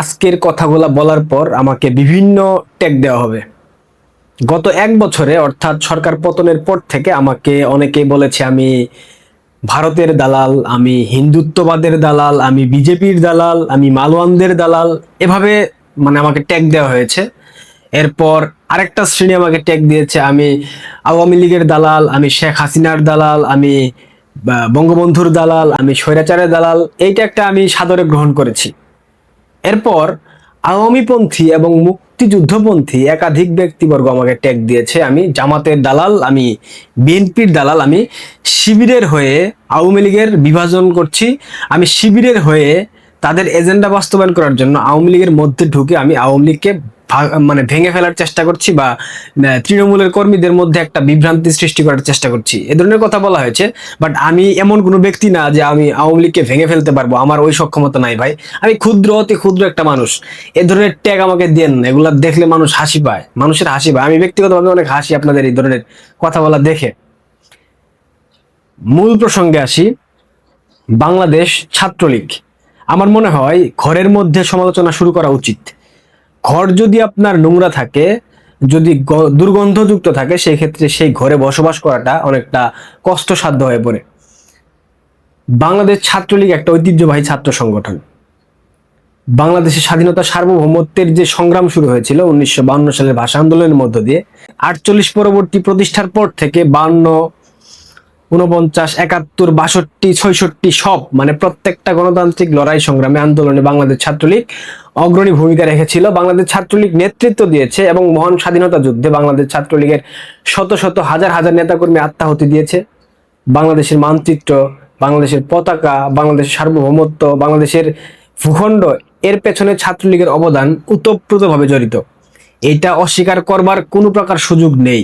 আজকের কথাগুলো বলার পর আমাকে বিভিন্ন ট্যাগ দেওয়া হবে। গত এক বছরে, অর্থাৎ সরকার পতনের পর থেকে আমাকে অনেকেই বলেছে, আমি ভারতের দালাল, আমি হিন্দুত্ববাদের দালাল, আমি বিজেপির দালাল, আমি মালওয়ানদের দালাল, এভাবে মানে আমাকে ট্যাগ দেওয়া হয়েছে। এরপর আরেকটা শ্রেণি আমাকে ট্যাগ দিয়েছে, আমি আওয়ামী লীগের দালাল, আমি শেখ হাসিনার দালাল, আমি বঙ্গবন্ধুর দালাল, আমি স্বৈরাচারের দালাল, এইটা একটা আমি সাদরে গ্রহণ করেছি। এরপর আওয়ামীপন্থী এবং মুক্তিযুদ্ধপন্থী একাধিক ব্যক্তিবর্গ আমাকে ট্যাগ দিয়েছে, আমি জামাতের দালাল, আমি বিএনপির দালাল, আমি শিবিরের হয়ে আওয়ামী লীগের বিভাজন করছি, আমি শিবিরের হয়ে তাদের এজেন্ডা বাস্তবায়ন করার জন্য আওয়ামী লীগের মধ্যে ঢুকে আমি আওয়ামী লীগকে মানে ভেঙে ফেলার চেষ্টা করছি বা তৃণমূলের কর্মীদের মধ্যে একটা বিভ্রান্তি সৃষ্টি করার চেষ্টা করছি। এ ধরনের কথা বলা হয়েছে বাট আমি এমন কোনো ব্যক্তি না যে আমি আওয়ামী লীগকে ভেঙে ফেলতে পারব। আমার ওই সক্ষমতা নাই ভাই। আমি ক্ষুদ্র, অতি ক্ষুদ্র একটা মানুষ। এ ধরনের ট্যাগ আমাকে দেন এগুলা দেখলে মানুষ হাসি পায়। মানুষের হাসি পায়। আমি ব্যক্তিগতভাবে অনেক হাসি আপনাদের এই ধরনের কথা বলা দেখে। মূল প্রসঙ্গে আসি। বাংলাদেশ ছাত্রলীগ। আমার মনে হয় ঘরের মধ্যে সমালোচনা শুরু করা উচিত। ঘর যদি আপনার নোংরা থাকে, যদি দুর্গন্ধযুক্ত থাকে সেই ক্ষেত্রে সেই ঘরে বসবাস করাটা অনেকটা কষ্টসাধ্য হয়ে পড়ে। বাংলাদেশ ছাত্রলীগ একটা ঐতিহ্যবাহী ছাত্র সংগঠন। বাংলাদেশের স্বাধীনতা সার্বভৌমত্বের যে সংগ্রাম শুরু হয়েছিল উনিশশো সালের ভাষা আন্দোলনের মধ্য দিয়ে, আটচল্লিশ পরবর্তী প্রতিষ্ঠার পর থেকে বান্ন উনপঞ্চাশ একাত্তর, বাষট্টি, ছয়ষট্টি সব মানে প্রত্যেকটা গণতান্ত্রিক লড়াই সংগ্রামে আন্দোলনে বাংলাদেশ ছাত্রলীগ অগ্রণী ভূমিকা রেখেছিল। বাংলাদেশ ছাত্রলীগ নেতৃত্ব দিয়েছে এবং মহান স্বাধীনতা যুদ্ধে বাংলাদেশ ছাত্রলীগের শত শত হাজার হাজার নেতাকর্মী আত্মাহতি দিয়েছে। বাংলাদেশের মানচিত্র, বাংলাদেশের পতাকা, বাংলাদেশের সার্বভৌমত্ব, বাংলাদেশের ভূখণ্ড, এর পেছনে ছাত্রলীগের অবদান উতপ্রুতভাবে জড়িত। এটা অস্বীকার করবার কোনো প্রকার সুযোগ নেই।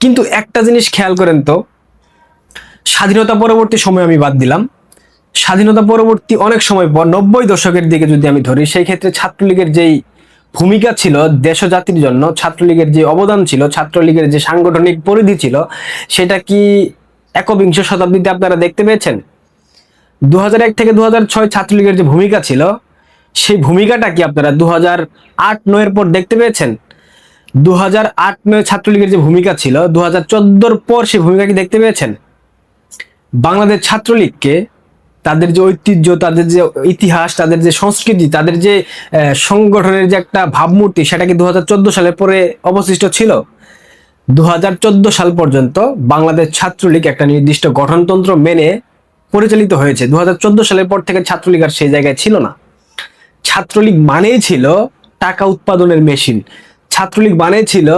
কিন্তু একটা জিনিস খেয়াল করেন তো স্বাধীনতা পরবর্তী সময় আমি বাদ দিলাম। স্বাধীনতা পরবর্তী অনেক সময় পর নব্বই দশকের দিকে যদি আমি ধরি, সেই ক্ষেত্রে ছাত্রলীগের যেই ভূমিকা ছিল দেশ জাতির জন্য, ছাত্রলীগের যে অবদান ছিল, ছাত্রলীগের যে সাংগঠনিক পরিধি ছিল, সেটা কি একবিংশ শতাব্দীতে আপনারা দেখতে পেয়েছেন? দু এক থেকে দু ছয় ছাত্রলীগের যে ভূমিকা ছিল, সেই ভূমিকাটা কি আপনারা দু হাজার আট নয়ের পর দেখতে পেয়েছেন? দু হাজার আট নয় ছাত্রলীগের যে ভূমিকা ছিল দু হাজার পর সেই ভূমিকা কি দেখতে পেয়েছেন? বাংলাদেশ ছাত্রলীগকে তাদের যে ঐতিহ্য, তাদের যে ইতিহাস, তাদের যে সংস্কৃতি, তাদের যে সংগঠনের যে একটা ভাবমূর্তি, সেটা কি দু হাজার চোদ্দ সালে পরে অবশিষ্ট ছিল? দু হাজার চোদ্দ সাল পর্যন্ত বাংলাদেশ ছাত্রলীগ একটা নির্দিষ্ট গঠনতন্ত্র মেনে পরিচালিত হয়েছে। দু হাজার চোদ্দ সালের পর থেকে ছাত্রলীগ আর সেই জায়গায় ছিল না। ছাত্রলীগ মানেই ছিল টাকা উৎপাদনের মেশিন। ছাত্রলীগ মানেই ছিল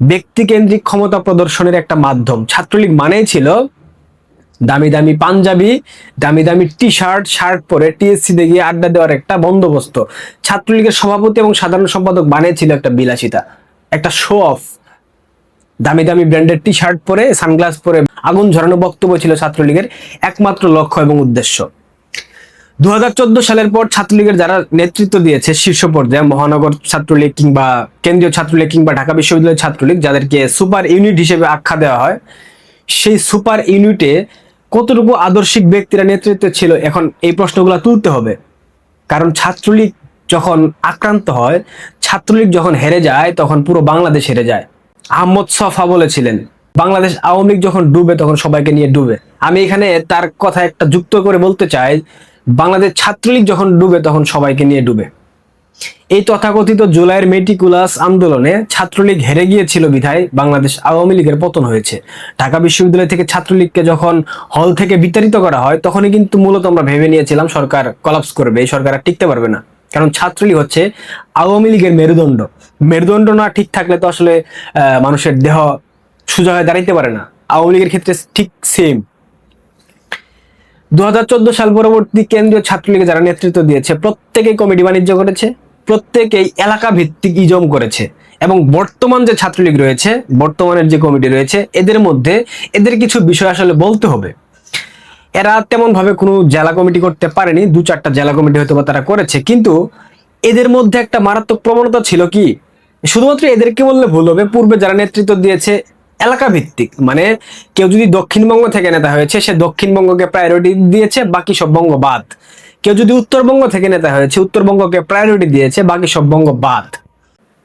ব্যক্তিকেন্দ্রিক ক্ষমতা প্রদর্শনের একটা মাধ্যম। ছাত্রলীগ মানেই ছিল দামি দামি পাঞ্জাবি, দামি দামি টি শার্ট শার্ট পরে টিএসসি তে গিয়ে আড্ডা দেওয়ার একটা বন্দোবস্ত। ছাত্রলীগের সভাপতি এবং সাধারণ সম্পাদক বানিয়েছিল একটা বিলাসিতা, একটা শো অফ দামি দামি ব্র্যান্ডের টি শার্ট পরে সানগ্লাস পরে আগুন ঝরানো বক্তব্য ছিল ছাত্রলীগের একমাত্র লক্ষ্য এবং উদ্দেশ্য। দু হাজার চোদ্দ সালের পর ছাত্রলীগের যারা নেতৃত্ব দিয়েছে শীর্ষ পর্যায়ে, মহানগর ছাত্রলীগ কিংবা কেন্দ্রীয় ছাত্রলীগ কিংবা ঢাকা বিশ্ববিদ্যালয়ের ছাত্রলীগ, যাদেরকে সুপার ইউনিট হিসেবে আখ্যা দেওয়া হয়, সেই সুপার ইউনিটে কতটুকু আদর্শিক ব্যক্তিরা নেতৃত্বে ছিল এখন এই প্রশ্নগুলো তুলতে হবে। কারণ ছাত্রলীগ যখন আক্রান্ত হয়, ছাত্রলীগ যখন হেরে যায়, তখন পুরো বাংলাদেশ হেরে যায়। আহমদ সফা বলেছিলেন, বাংলাদেশ আওয়ামী লীগ যখন ডুবে, তখন সবাইকে নিয়ে ডুবে। আমি এখানে তার কথা একটা যুক্ত করে বলতে চাই, বাংলাদেশ ছাত্রলীগ যখন ডুবে, তখন সবাইকে নিয়ে ডুবে। এই তথাকথিত জুলাইয়ের মেটিকুলাস আন্দোলনে ছাত্রলীগ হেরে গিয়েছিল বিধায় বাংলাদেশ আওয়ামী লীগের পতন হয়েছে। ঢাকা বিশ্ববিদ্যালয় থেকে ছাত্রলীগকে যখন হল থেকে বিতাড়িত করা হয়, তখনই কিন্তু মূলত আমরা ভেবে নিয়েছিলাম সরকার কলাপস করবে, এই সরকার আর টিকতে পারবে না। কারণ ছাত্রলীগ হচ্ছে আওয়ামী লীগের মেরুদণ্ড। মেরুদণ্ড না ঠিক থাকলে তো আসলে মানুষের দেহ সোজা হয়ে দাঁড়াইতে পারে না। আওয়ামী লীগের ক্ষেত্রে ঠিক সেম দু হাজার চোদ্দ সাল পরবর্তী কেন্দ্রীয় ছাত্রলীগে যারা নেতৃত্ব দিয়েছে, প্রত্যেকেই কমিটি বাণিজ্য করেছে। প্রত্যেকেই এলাকা ভিত্তিক ইজম করেছে এবং বর্তমান যে ছাত্রলীগ রয়েছে, বর্তমানের যে কমিটি রয়েছে, এদের মধ্যে এদের কিছু বিষয় আসলে বলতে হবে। এরা তেমন ভাবে কোনো জেলা কমিটি করতে পারেনি, দু চারটা জেলা কমিটি হয়তো বা তারা করেছে, কিন্তু এদের মধ্যে একটা মারাত্মক প্রবণতা ছিল কি? শুধুমাত্র এদেরকে বললে ভুল হবে, পূর্বে যারা নেতৃত্ব দিয়েছে এলাকা ভিত্তিক মানে কেউ যদি দক্ষিণবঙ্গ থেকে নেতা হয়েছে, সে দক্ষিণবঙ্গকে প্রায়োরিটি দিয়েছে, বাকি সব বঙ্গ বাদ কেউ যদি উত্তরবঙ্গ থেকে নেতা হয়েছে, উত্তরবঙ্গকে প্রায়োরিটি দিয়েছে, বাকি সব বঙ্গ বাদ।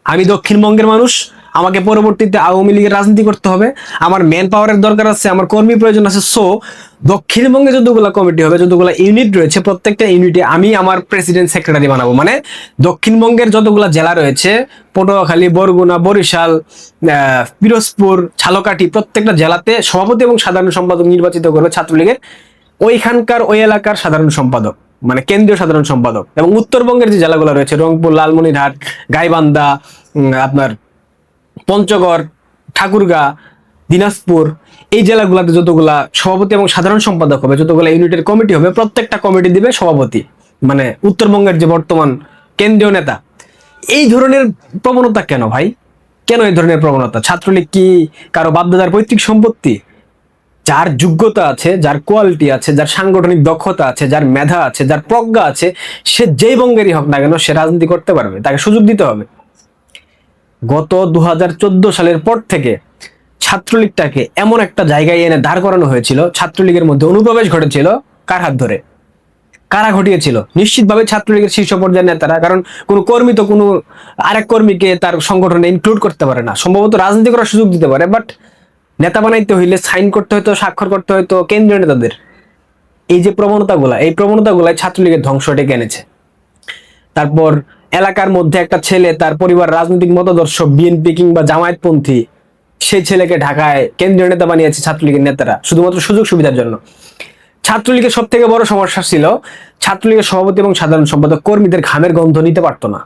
আমি দক্ষিণবঙ্গের মানুষ, আমাকে পরবর্তীতে আওয়ামী লীগের রাজনীতি করতে হবে। আমার ম্যান পাওয়ারের দরকার আছে, আমার কর্মী প্রয়োজন আছে। সো দক্ষিণবঙ্গে যতগুলো কমিটি হবে, যতগুলো ইউনিট রয়েছে, প্রত্যেকটা ইউনিটে আমি আমার প্রেসিডেন্ট সেক্রেটারি বানাবো। মানে দক্ষিণবঙ্গের যতগুলো জেলা রয়েছে, পটুয়াখালী, বরগুনা, বরিশাল পিরোজপুর, ঝালকাঠি, প্রত্যেকটা জেলাতে সভাপতি এবং সাধারণ সম্পাদক নির্বাচিত করবে ছাত্রলীগের। ওইখানকার ওই এলাকার সাধারণ সম্পাদক। মানে কেন্দ্রীয় সাধারণ সম্পাদক এবং উত্তরবঙ্গের যে জেলাগুলো রয়েছে, রংপুর, লালমনিরহাট, গাইবান্ধা আপনার পঞ্চগড়, ঠাকুরগাঁ, দিনাজপুর, এই জেলাগুলোতে যতগুলা সভাপতি এবং সাধারণ সম্পাদক হবে, যতগুলো ইউনিটের কমিটি হবে, প্রত্যেকটা কমিটি দিবে সভাপতি মানে উত্তরবঙ্গের যে বর্তমান কেন্দ্রীয় নেতা। এই ধরনের প্রবণতা কেন ভাই? কেন এই ধরনের প্রবণতা? ছাত্রলীগ কি কারও বাপদাদার পৈতৃক সম্পত্তি? যার যোগ্যতা আছে, যার কোয়ালিটি আছে, যার সাংগঠনিক দক্ষতা আছে, যার মেধা আছে, যার প্রজ্ঞা আছে, সে যেই বঙ্গেরই হোক না কেন সে রাজনীতি করতে পারবে, তাকে সুযোগ দিতে হবে। গত দুই হাজার চোদ্দ সালের পর থেকে ছাত্রলীগটাকে এমন একটা জায়গায় এনে দাঁড় করানো হয়েছিল, ছাত্রলীগের মধ্যে অনুপ্রবেশ ঘটেছিল কার হাত ধরে? কারা ঘটিয়েছিল? নিশ্চিতভাবে ছাত্রলীগের শীর্ষ পর্যায়ের নেতারা, কারণ কোনো কর্মী তো কোনো আরেক কর্মীকে তার সংগঠনে ইনক্লুড করতে পারে না। সম্ভবত রাজনীতি করার সুযোগ দিতে পারে বাট নেতা বানাইতে হইলে সাইন করতে হয়তো স্বাক্ষর করতে হয়তো কেন্দ্রীয় নেতাদের। এই যে প্রবণতাগুলা, এই প্রবণতাগুলাই ছাত্রলীগের ধ্বংস ডেকে এনেছে। তারপর এলাকার মধ্যে একটা ছেলে, তার পরিবার, রাজনৈতিক মতাদর্শ বিএনপি কিংবা জামায়াতপন্থী সেই ছেলেকে ঢাকায় কেন্দ্রীয় নেতা বানিয়েছে ছাত্রলীগের নেতারা, শুধুমাত্র সুযোগ সুবিধার জন্য। ছাত্রলীগের সব থেকে বড় সমস্যা ছিল, ছাত্রলীগের সভাপতি এবং সাধারণ সম্পাদক কর্মীদের ঘামের গন্ধ নিতে পারতো না।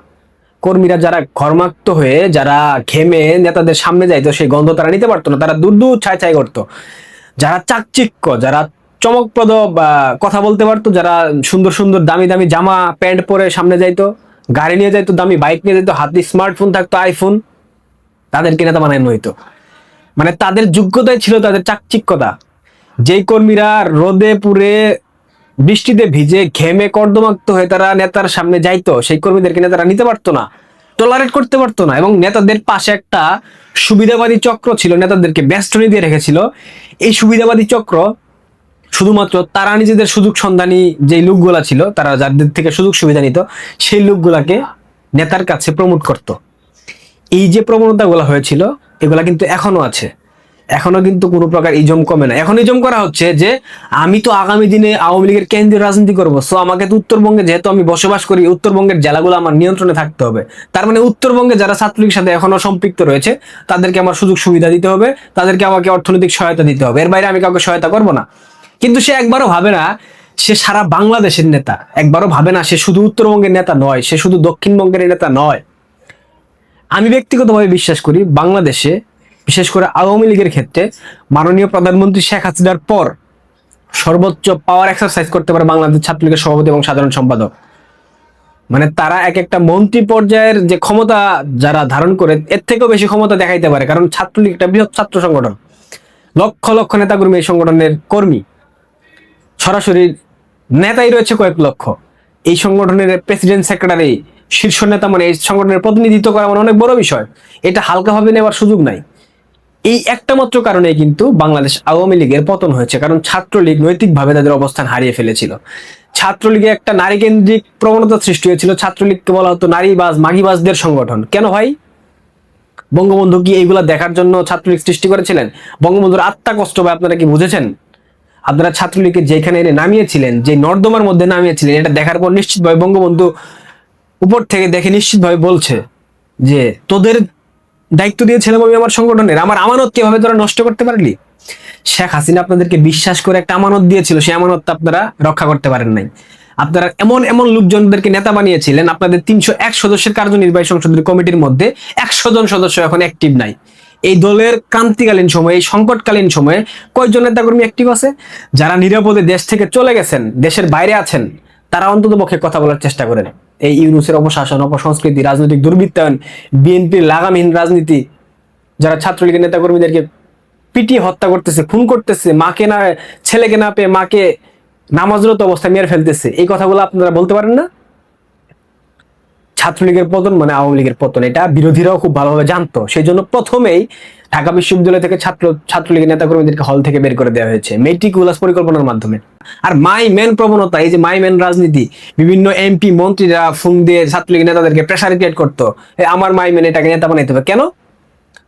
কর্মীরা যারা ঘর্মাক্ত হয়ে, যারা ঘেমে নেতাদের সামনে যাইতো, সেই গন্ধ তারা নিতে পারতো না, তারা দূর দূর ছাই ছাই করতো। যারা চাকচিক্য, যারা চমকপ্রদ কথা বলতে পারতো, যারা সুন্দর সুন্দর দামি দামি জামা, প্যান্ট পরে সামনে যাইতো, গাড়ি নিয়ে যাইতো, দামি বাইক নিয়ে যাইতো, হাতে স্মার্টফোন থাকতো, আইফোন তাদেরকে নেতা বানানো হইতো? মানে তাদের যোগ্যতাই ছিল তাদের চাকচিক্যতা। যেই কর্মীরা রোদে পুড়ে বৃষ্টিতে ভিজে ঘেমে কর্দমাক্ত হয়ে তারা নেতার সামনে যাইতো, সেই কর্মীদেরকে নেতারা নিতে পারতো না টলারেট করতে পারতো না এবং নেতাদের পাশে একটা সুবিধাবাদী চক্র ছিল, নেতাদেরকে বেষ্টনী দিয়ে রেখেছিল। এই সুবিধাবাদী চক্র শুধুমাত্র তারা নিজেদের সুযোগ সন্ধানী যে লোকগুলা ছিল, তারা যাদের থেকে সুযোগ সুবিধা নিত, সেই লোকগুলাকে নেতার কাছে প্রমোট করত। এই যে প্রবণতাগুলো হয়েছিল, এগুলা কিন্তু এখনও আছে। এখনও কিন্তু কোনো প্রকার ইজম কমে না। এখন ইজম করা হচ্ছে যে, আমি তো আগামী দিনে আওয়ামী লীগের কেন্দ্রীয় রাজনীতি করব। সো আমাকে তো উত্তরবঙ্গে যেহেতু আমি বসবাস করি, উত্তরবঙ্গের জেলাগুলো আমার নিয়ন্ত্রণে থাকতে হবে। তার মানে উত্তরবঙ্গে যারা ছাত্রলীগের সাথে এখনও সম্পৃক্ত রয়েছে, তাদেরকে আমার সুযোগ সুবিধা দিতে হবে, তাদেরকে আমাকে অর্থনৈতিক সহায়তা দিতে হবে। এর বাইরে আমি কাউকে সহায়তা করব না। কিন্তু সে একবারও ভাবে না, সে সারা বাংলাদেশের নেতা। একবারও ভাবে না, সে শুধু উত্তরবঙ্গের নেতা নয়, সে শুধু দক্ষিণবঙ্গের নেতা নয়। আমি ব্যক্তিগতভাবে বিশ্বাস করি, বাংলাদেশে বিশেষ করে আওয়ামী লীগের ক্ষেত্রে মাননীয় প্রধানমন্ত্রী শেখ হাসিনার পর সর্বোচ্চ পাওয়ার এক্সারসাইজ করতে পারে বাংলাদেশ ছাত্রলীগের সভাপতি এবং সাধারণ সম্পাদক। মানে তারা এক একটা মন্ত্রী পর্যায়ের যে ক্ষমতা যারা ধারণ করে, এর থেকেও বেশি ক্ষমতা দেখাইতে পারে। কারণ ছাত্রলীগ একটা বৃহৎ ছাত্র সংগঠন। লক্ষ লক্ষ নেতাকর্মী এই সংগঠনের কর্মী। সরাসরি নেতাই রয়েছে কয়েক লক্ষ। এই সংগঠনের প্রেসিডেন্ট সেক্রেটারি শীর্ষ নেতা মানে এই সংগঠনের প্রতিনিধিত্ব করা মানে অনেক বড় বিষয়। এটা হালকাভাবে নেওয়ার সুযোগ নাই। এই একটা মাত্র কারণে কিন্তু বাংলাদেশ আওয়ামী লীগের পতন হয়েছে, কারণ ছাত্রলীগ নৈতিকভাবে তাদের অবস্থান হারিয়ে ফেলেছিল। ছাত্রলীগে একটা নারী কেন্দ্রিক প্রবণতা সৃষ্টি হয়েছিল, ছাত্রলীগকে বলা হতো নারীবাজ, মাগিবাজদের সংগঠন। কেন ভাই? বঙ্গবন্ধু কি এইগুলা দেখার জন্য ছাত্রলীগ সৃষ্টি করেছিলেন? বঙ্গবন্ধুর আত্মা কষ্ট ভাই, আপনারা কি বুঝেছেন? আপনারা ছাত্রলীগকে যেখানে এনে নামিয়েছিলেন, যে নর্দমার মধ্যে নামিয়েছিলেন, এটা দেখার পর নিশ্চিতভাবে বঙ্গবন্ধু উপর থেকে দেখে নিশ্চিতভাবে বলছে যে তোদের দায়িত্ব দিয়েছিলাম আমি আমার সংগঠনের আমার আমানত কীভাবে তোরা নষ্ট করতে পারলি? শেখ হাসিনা আপনাদেরকে বিশ্বাস করে একটা আমানত দিয়েছিল, সেই আমানতটা আপনারা রক্ষা করতে পারেন নাই। আপনারা এমন এমন লোকজনদেরকে নেতা বানিয়েছিলেন, আপনাদের তিনশো এক সদস্যের কার্যনির্বাহী সংসদের কমিটির মধ্যে একশো জন সদস্য এখন অ্যাক্টিভ নাই। এই দলের ক্রান্তিকালীন সময়ে, এই সংকটকালীন সময়ে কয়জন নেতাকর্মী অ্যাক্টিভ আছে? যারা নিরাপদে দেশ থেকে চলে গেছেন, দেশের বাইরে আছেন, তারা অন্তত পক্ষে কথা বলার চেষ্টা করেন। এই ইউনুসের অপশাসন, অপসংস্কৃতি, রাজনৈতিক দুর্বৃত্তায়ন, বিএনপির লাগামহীন রাজনীতি, যারা ছাত্রলীগের নেতাকর্মীদেরকে পিটিয়ে হত্যা করতেছে, খুন করতেছে, মাকে না, ছেলেকে না পেয়ে মাকে নামাজরত অবস্থায় মেরে ফেলতেছে, এই কথাগুলো আপনারা বলতে পারেন না? ছাত্রলীগের পতন মানে আওয়ামী লীগের পতন, এটা বিরোধীরাও খুব ভালোভাবে জানতো। সেই জন্য প্রথমেই ঢাকা বিশ্ববিদ্যালয় থেকে ছাত্র, ছাত্রলীগের নেতাকর্মীদেরকে হল থেকে বের করে দেওয়া হয়েছে মেট্রিকুলাস পরিকল্পনার মাধ্যমে। আর মাই মেন প্রবণতা, এই যে মাই মেন রাজনীতি, বিভিন্ন এমপি মন্ত্রীরা ফোন দিয়ে ছাত্রলীগের নেতাদেরকে প্রেশার ক্রিয়েট করতো আমার মাই মেন এটাকে নেতা বানাইতে হবে। কেন?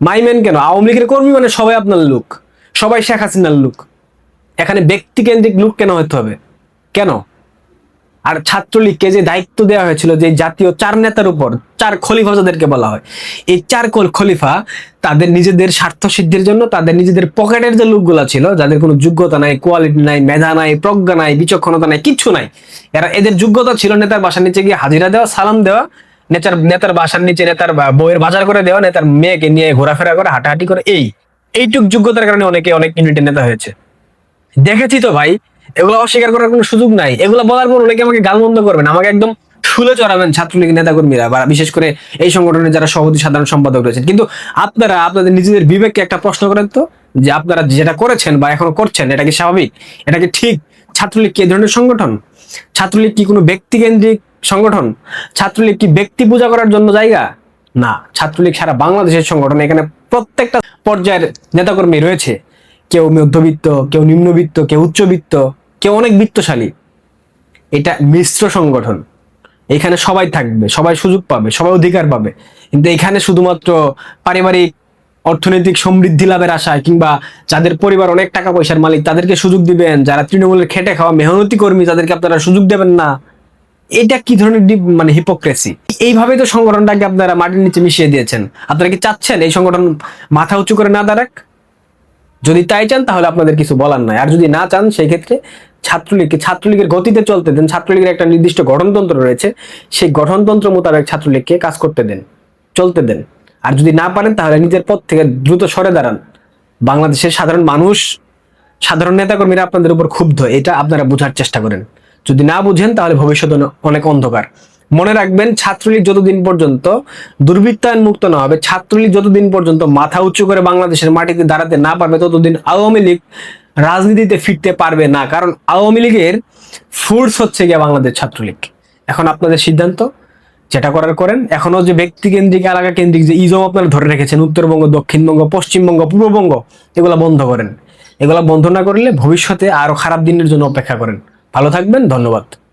মাই মেন কেন? আওয়ামী লীগের কর্মী মানে সবাই আপনার লোক, সবাই শেখ হাসিনার লোক। এখানে ব্যক্তিকেন্দ্রিক লোক কেন হতে হবে? কেন? আর ছাত্রলীগকে যে দায়িত্ব দেওয়া হয়েছিল যে জাতীয় চার নেতার উপর, চার খলিফা যাদেরকে বলা হয়, এই চার খলিফা তাদের নিজেদের স্বার্থ সিদ্ধির জন্য তাদের নিজেদের পকেটের যে লোকগুলা ছিল, যাদের কোনো যোগ্যতা নাই কোয়ালিটি নাই, মেধা নাই, প্রজ্ঞা নাই, বিচক্ষণতা নাই, কিচ্ছু নাই, এরা এদের যোগ্যতা ছিল নেতার বাসার নিচে গিয়ে হাজিরা দেওয়া, সালাম দেওয়া, নেতার নেতার বাসার নিচে নেতার বইয়ের বাজার করে দেওয়া, নেতার মেয়েকে নিয়ে ঘোরাফেরা করে, হাঁটাহাঁটি করে, এই, এইটুক যোগ্যতার কারণে অনেকে অনেক ইউনিটের নেতা হয়েছে। দেখেছি তো ভাই এগুলো অস্বীকার করার কোনো সুযোগ নাই। এগুলো বলার পর অনেকে আমাকে গালমন্দ করবেন আমাকে একদম শুলে চড়াবেন ছাত্রলীগ নেতাকর্মীরা বা বিশেষ করে এই সংগঠনের যারা সভাপতি, সাধারণ সম্পাদক রয়েছেন। কিন্তু আপনারা, আপনাদের নিজেদের বিবেককে একটা প্রশ্ন করেন তো, যে আপনারা যেটা করেছেন বা এখনও করছেন, এটা কি স্বাভাবিক? এটা কি ঠিক? ছাত্রলীগ কি ধরনের সংগঠন? ছাত্রলীগ কি কোনো ব্যক্তিকেন্দ্রিক সংগঠন? ছাত্রলীগ কি ব্যক্তি পূজা করার জন্য জায়গা? না। ছাত্রলীগ সারা বাংলাদেশের সংগঠন। এখানে প্রত্যেকটা পর্যায়ের নেতাকর্মী রয়েছে। কেউ মধ্যবিত্ত, কেউ নিম্নবিত্ত, কেউ উচ্চবিত্ত, কেউ অনেক বিত্তশালী। এটা মিশ্র সংগঠন। এখানে সবাই থাকবে, সবাই সুযোগ পাবে, সবাই অধিকার পাবে। কিন্তু এখানে শুধুমাত্র পারিবারিক, অর্থনৈতিক সমৃদ্ধি লাভের আশায় কিংবা যাদের পরিবার অনেক টাকা পয়সার মালিক, তাদেরকে সুযোগ দিবেন। যারা তৃণমূলের খেটে খাওয়া মেহনতি কর্মী, তাদেরকে আপনারা সুযোগ দেবেন না। এটা কি ধরনের মানে হিপোক্রেসি এইভাবে তো সংগঠনটাকে আপনারা মাটির নিচে মিশিয়ে দিয়েছেন। আপনারা কি চাচ্ছেন এই সংগঠন মাথা উঁচু করে না দাঁড়াক? যদি তাই চান, তাহলে আপনাদের কিছু বলার নাই। আর যদি না চান, সেই ক্ষেত্রে ছাত্রলীগকে ছাত্রলীগের গতিতে চলতে দেন। ছাত্রলীগের একটা নির্দিষ্ট গঠনতন্ত্র রয়েছে। সেই গঠনতন্ত্র মোতাবেক ছাত্রলীগকে কাজ করতে দেন, চলতে দেন। আর যদি না পারেন, তাহলে নিজের পথ থেকে দ্রুত সরে দাঁড়ান। বাংলাদেশের সাধারণ মানুষ, সাধারণ নেতাকর্মীরা আপনাদের উপর ক্ষুব্ধ। এটা আপনারা বোঝার চেষ্টা করেন। যদি না বুঝেন, তাহলে ভবিষ্যৎ অনেক অন্ধকার। মনে রাখবেন, ছাত্রলীগ যতদিন পর্যন্ত দুর্বৃত্তায়ন মুক্ত না হবে, ছাত্রলীগ যতদিন পর্যন্ত মাথা উঁচু করে বাংলাদেশের মাটিতে দাঁড়াতে না পারবে, ততদিন আওয়ামী লীগ রাজনীতিতে ফিরতে পারবে না। কারণ আওয়ামী লীগের ফুডস হচ্ছে গিয়ে বাংলাদেশ ছাত্রলীগ। এখন আপনাদের সিদ্ধান্ত, যেটা করার করেন। এখনও যে ব্যক্তি কেন্দ্রিক এলাকা কেন্দ্রিক যে ইজম আপনারা ধরে রেখেছেন, উত্তরবঙ্গ, দক্ষিণবঙ্গ, পশ্চিমবঙ্গ, পূর্ববঙ্গ, এগুলো বন্ধ করেন। এগুলো বন্ধ না করলে ভবিষ্যতে আরও খারাপ দিনের জন্য অপেক্ষা করেন। ভালো থাকবেন, ধন্যবাদ।